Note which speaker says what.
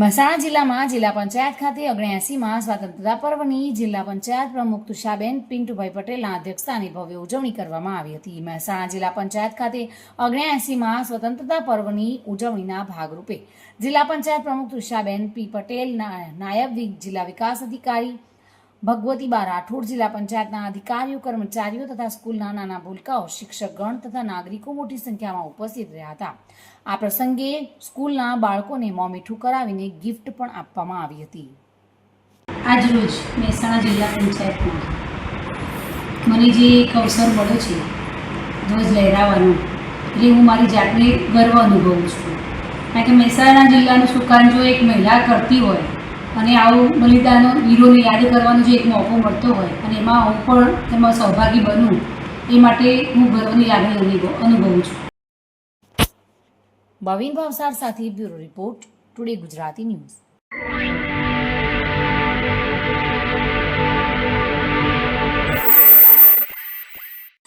Speaker 1: મહેસાણા જિલ્લામાં જિલ્લા પંચાયત ખાતે ઓગણ્યાસીમાં સ્વતંત્રતા પર્વની જિલ્લા પંચાયત પ્રમુખ તુષાબેન પિન્ટુભાઈ પટેલના અધ્યક્ષસ્થાને ભવ્ય ઉજવણી કરવામાં આવી હતી. મહેસાણા જિલ્લા પંચાયત ખાતે ઓગણ્યાસીમાં સ્વતંત્રતા પર્વની ઉજવણીના ભાગરૂપે જિલ્લા પંચાયત પ્રમુખ તુષાબેન પી પટેલ નાયબ જિલ્લા વિકાસ અધિકારી ભગવતીબા રાઠોડ જિલ્લા પંચાયતના અધિકારીઓ, કર્મચારીઓ તથા સ્કૂલના નાના ભૂલકાઓ, શિક્ષકગણ તથા નાગરિકો મોટી સંખ્યામાં ઉપસ્થિત રહ્યા હતા. આ પ્રસંગે સ્કૂલના બાળકોને મોં મીઠું કરાવીને ગિફ્ટ પણ આપવામાં આવી હતી.
Speaker 2: આજરોજ મહેસાણા જિલ્લા પંચાયતમાં મને જે એક અવસર મળ્યો છે, ધ્વજ લહેરાવાનો એટલે હું મારી જાતને ગર્વ અનુભવું છું. કારણ કે મહેસાણા જિલ્લાનું સુકાન જો એક મહિલા કરતી હોય અને આવું બલિદાનો વીરોને યાદ કરવાનો જે એક મોકો મળતો હોય અને એમાં હું પણ એમાં સહભાગી બનું, એ માટે હું ગર્વની લાગણી અનુભવ, અનુભવું છું.
Speaker 1: ભાવિન ભાવસાર સાથે bureau report, today Gujarati news.